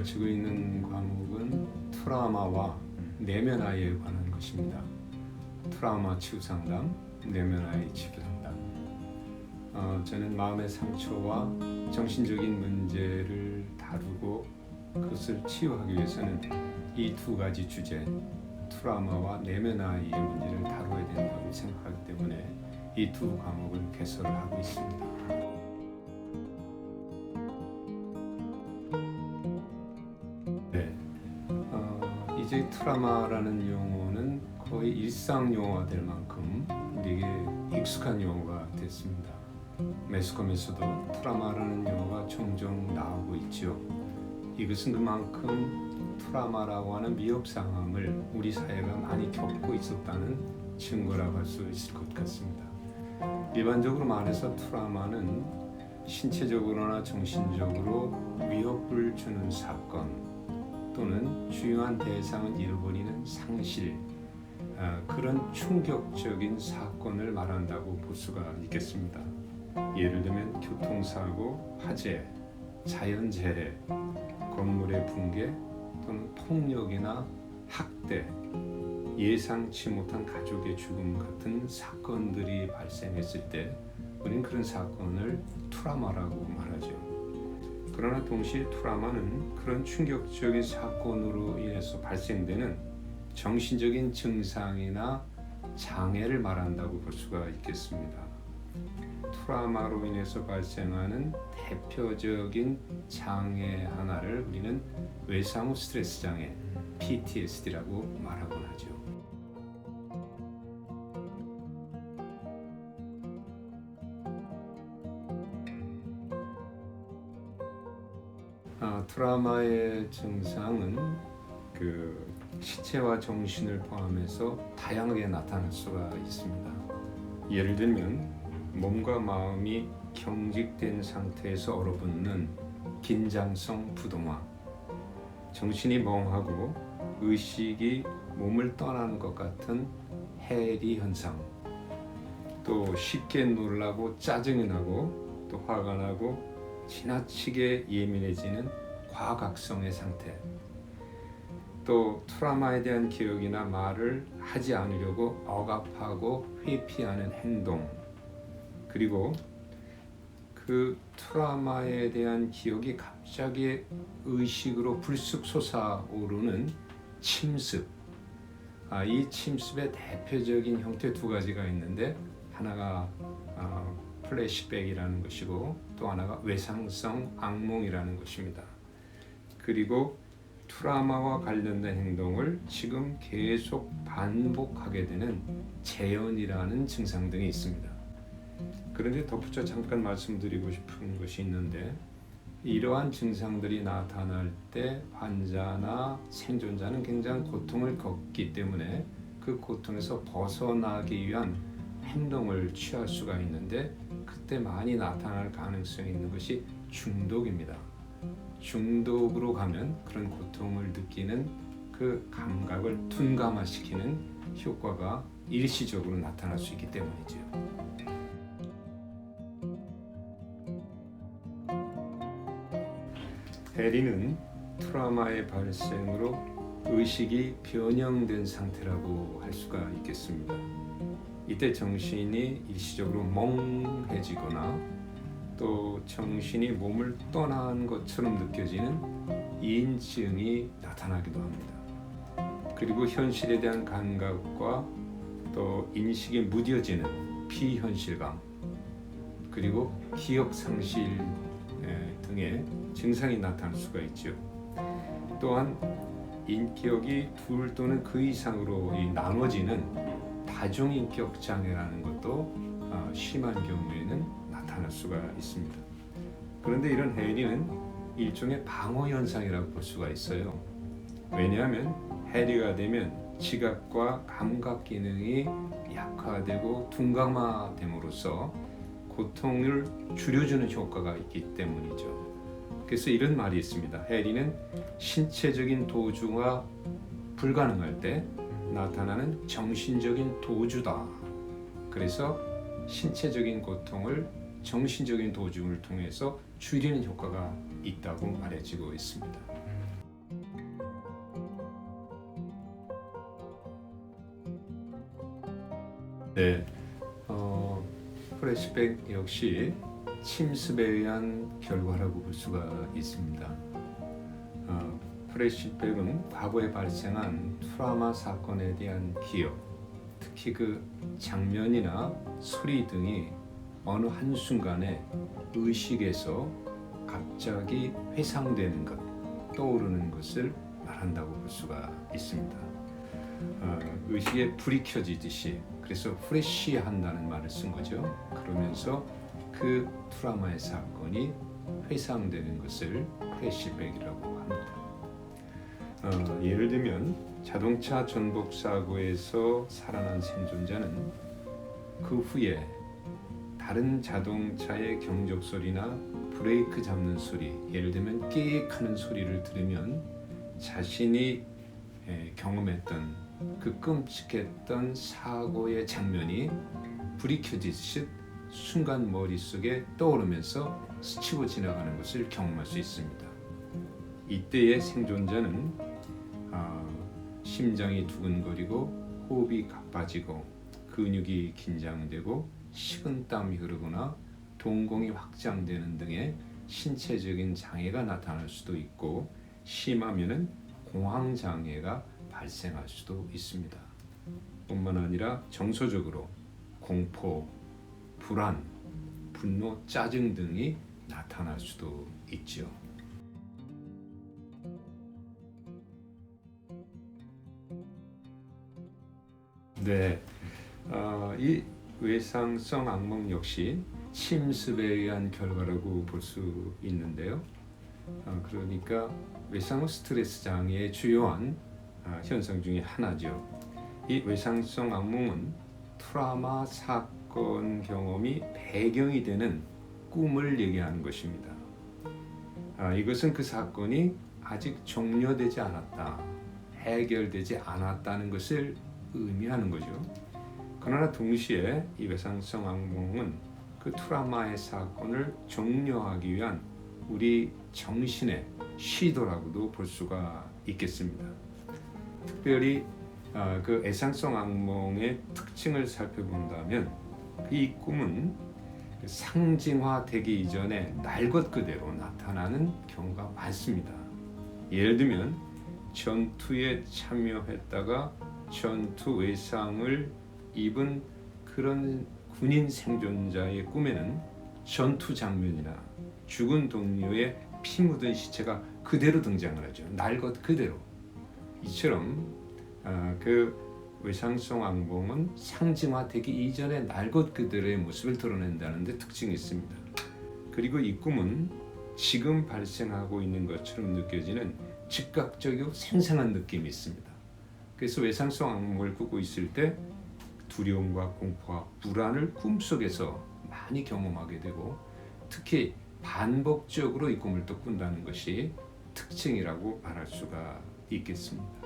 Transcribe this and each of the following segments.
가르치고 있는 과목은 트라우마와 내면 아이에 관한 것입니다. 트라우마 치유 상담, 내면 아이 치유 상담. 어, 저는 마음의 상처와 정신적인 문제를 다루고 그것을 치유하기 위해서는 이 두 가지 주제, 트라우마와 내면 아이의 문제를 다뤄야 된다고 생각하기 때문에 이 두 과목을 개설을 하고 있습니다. 트라마라는 용어는 거의 일상 용어가 될 만큼 우리에게 익숙한 용어가 됐습니다. 매스컴에서도 트라마라는 용어가 종종 나오고 있지요. 이것은 그만큼 트라마라고 하는 위협 상황을 우리 사회가 많이 겪고 있었다는 증거라고 할 수 있을 것 같습니다. 일반적으로 말해서 트라마는 신체적으로나 정신적으로 위협을 주는 사건 또는 중요한 대상을 잃어버리는 상실 아, 그런 충격적인 사건을 말한다고 볼 수가 있겠습니다. 예를 들면 교통사고, 화재, 자연재해, 건물의 붕괴 또는 폭력이나 학대, 예상치 못한 가족의 죽음 같은 사건들이 발생했을 때 우리는 그런 사건을 트라마라고 말하죠. 그러나 동시에 트라마는 그런 충격적인 사건으로 인해서 발생되는 정신적인 증상이나 장애를 말한다고 볼 수가 있겠습니다. 트라마로 인해서 발생하는 대표적인 장애 하나를 우리는 외상 후 스트레스 장애 PTSD라고 말하곤 아, 트라우마의 증상은 그 신체와 정신을 포함해서 다양하게 나타날 수가 있습니다. 예를 들면 몸과 마음이 경직된 상태에서 얼어붙는 긴장성 부동화, 정신이 멍하고 의식이 몸을 떠나는 것 같은 해리 현상, 또 쉽게 놀라고 짜증이 나고 또 화가 나고 지나치게 예민해지는 과각성의 상태, 또 트라우마에 대한 기억이나 말을 하지 않으려고 억압하고 회피하는 행동, 그리고 그 트라우마에 대한 기억이 갑자기 의식으로 불쑥 솟아오르는 침습. 아, 이 침습의 대표적인 형태 두 가지가 있는데 하나가 아, 플래시백이라는 것이고 또 하나가 외상성 악몽이라는 것입니다. 그리고 트라우마와 관련된 행동을 지금 계속 반복하게 되는 재현이라는 증상 등이 있습니다. 그런데 덧붙여 잠깐 말씀드리고 싶은 것이 있는데 이러한 증상들이 나타날 때 환자나 생존자는 굉장히 고통을 겪기 때문에 그 고통에서 벗어나기 위한 행동을 취할 수가 있는데 그때 많이 나타날 가능성이 있는 것이 중독입니다. 중독으로 가면 그런 고통을 느끼는 그 감각을 둔감화시키는 효과가 일시적으로 나타날 수 있기 때문이죠. 해리는 트라우마의 발생으로 의식이 변형된 상태라고 할 수가 있겠습니다. 이때 정신이 일시적으로 멍해지거나 또 정신이 몸을 떠난 것처럼 느껴지는 인증이 나타나기도 합니다. 그리고 현실에 대한 감각과 또 인식이 무뎌지는 피현실감 그리고 기억 상실 에, 등의 증상이 나타날 수가 있죠. 또한 인격이 둘 또는 그 이상으로 이 나눠지는 다중인격 장애라는 것도 아, 심한 경우에는 나타날 수가 있습니다. 그런데 이런 해리는 일종의 방어 현상이라고 볼 수가 있어요. 왜냐하면 해리가 되면 지각과 감각 기능이 약화되고 둔감화됨으로써 고통을 줄여주는 효과가 있기 때문이죠. 그래서 이런 말이 있습니다. 해리는 신체적인 도주가 불가능할 때 나타나는 정신적인 도주다. 그래서 신체적인 고통을 정신적인 도중을 통해서 줄이는 효과가 있다고 말해지고 있습니다. 네, 어, 프레시백 역시 침습에 의한 결과라고 볼 수가 있습니다. 어, 프레시백은 과거에 발생한 트라우마 사건에 대한 기억, 특히 그 장면이나 소리 등이 어느 한 순간에 의식에서 갑자기 회상되는 것, 떠오르는 것을 말한다고 볼 수가 있습니다. 어, 의식에 불이 켜지듯이 그래서 프레시한다는 말을 쓴 거죠. 그러면서 그 트라우마의 사건이 회상되는 것을 프레시백이라고 합니다. 어, 예를 들면 자동차 전복 사고에서 살아난 생존자는 그 후에 다른 자동차의 경적 소리나 브레이크 잡는 소리, 예를 들면 깨익하는 소리를 들으면 자신이 에, 경험했던 그 끔찍했던 사고의 장면이 불이 켜지듯 순간 머릿속에 떠오르면서 스치고 지나가는 것을 경험할 수 있습니다. 이때의 생존자는 아, 심장이 두근거리고 호흡이 가빠지고 근육이 긴장되고 식은땀이 흐르거나 동공이 확장되는 등의 신체적인 장애가 나타날 수도 있고 심하면은 공황 장애가 발생할 수도 있습니다. 뿐만 아니라 정서적으로 공포, 불안, 분노, 짜증 등이 나타날 수도 있죠. 네, 어, 이 외상성 악몽 역시 침습에 의한 결과라고 볼 수 있는데요. 어, 그러니까 외상 후 스트레스 장애의 주요한 아, 현상 중에 하나죠. 이 외상성 악몽은 트라우마 사건 경험이 배경이 되는 꿈을 얘기하는 것입니다. 아, 이것은 그 사건이 아직 종료되지 않았다, 해결되지 않았다는 것을 의미하는 거죠. 그러나 동시에 이 외상성 악몽은 그 트라우마의 사건을 종료하기 위한 우리 정신의 시도라고도 볼 수가 있겠습니다. 특별히 어, 그 애상성 악몽의 특징을 살펴본다면 이 꿈은 그 상징화되기 이전에 날 것 그대로 나타나는 경우가 많습니다. 예를 들면 전투에 참여했다가 전투 외상을 입은 그런 군인 생존자의 꿈에는 전투 장면이나 죽은 동료의 피 묻은 시체가 그대로 등장을 하죠. 날 것 그대로. 이처럼 어, 그 외상성 악몽은 상징화되기 이전에 날것 그대로의 모습을 드러낸다는 데 특징이 있습니다. 그리고 이 꿈은 지금 발생하고 있는 것처럼 느껴지는 즉각적이고 생생한 느낌이 있습니다. 그래서 외상성 악몽을 꾸고 있을 때 두려움과 공포와 불안을 꿈속에서 많이 경험하게 되고 특히 반복적으로 이 꿈을 또 꾼다는 것이 특징이라고 말할 수가 있겠습니다.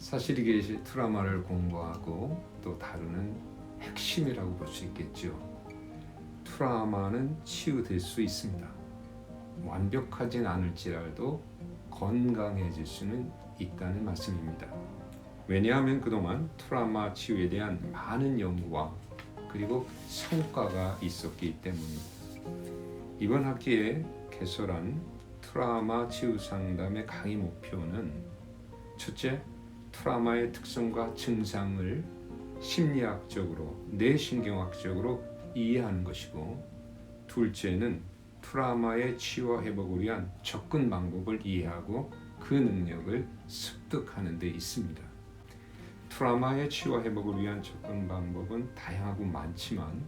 사실 이게 트라우마를 공부하고 또 다루는 핵심이라고 볼 수 있겠죠. 트라우마는 치유될 수 있습니다. 완벽하진 않을지라도 건강해질 수는 있다는 말씀입니다. 왜냐하면 그동안 트라우마 치유에 대한 많은 연구와 그리고 성과가 있었기 때문입니다. 이번 학기에 개설한 트라우마 치유 상담의 강의 목표는 첫째, 트라우마의 특성과 증상을 심리학적으로, 뇌신경학적으로 이해하는 것이고, 둘째는 트라우마의 치유와 회복을 위한 접근 방법을 이해하고 그 능력을 습득하는 데 있습니다. 트라우마의 치유와 회복을 위한 접근 방법은 다양하고 많지만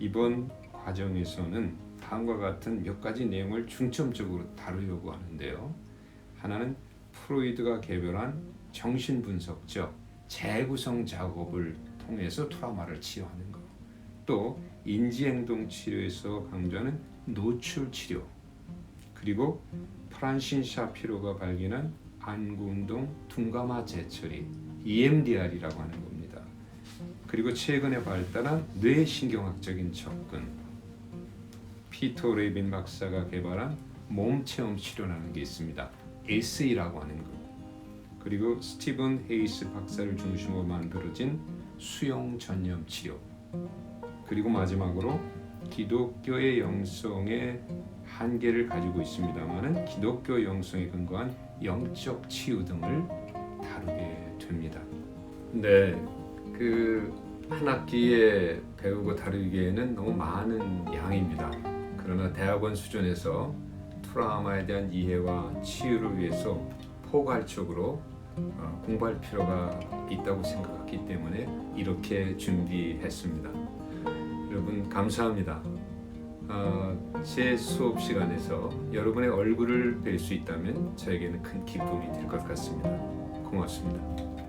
이번 과정에서는 다음과 같은 몇 가지 내용을 중점적으로 다루려고 하는데요. 하나는 프로이드가 개별한 정신분석적 재구성 작업을 통해서 트라우마를 치유하는 것. 또 인지행동 치료에서 강조하는 노출 치료. 그리고 프란신 샤피로가 발견한 안구운동 둔감화 재처리 EMDR이라고 하는 겁니다. 그리고 최근에 발달한 뇌신경학적인 접근 피터 레빈 박사가 개발한 몸 체험 치료라는 게 있습니다. SE라고 하는 거. 그리고 스티븐 헤이스 박사를 중심으로 만들어진 수용 전념 치료. 그리고 마지막으로 기독교의 영성의 한계를 가지고 있습니다만은 기독교 영성에 근거한 영적 치유 등을 다루게 됩니다. 네, 그 한 학기에 배우고 다루기에는 너무 많은 양입니다. 그러나 대학원 수준에서 트라우마에 대한 이해와 치유를 위해서 포괄적으로 어, 공부할 필요가 있다고 생각했기 때문에 이렇게 준비했습니다. 여러분 감사합니다. 어, 제 수업 시간에서 여러분의 얼굴을 뵐 수 있다면 저에게는 큰 기쁨이 될 것 같습니다. 고맙습니다.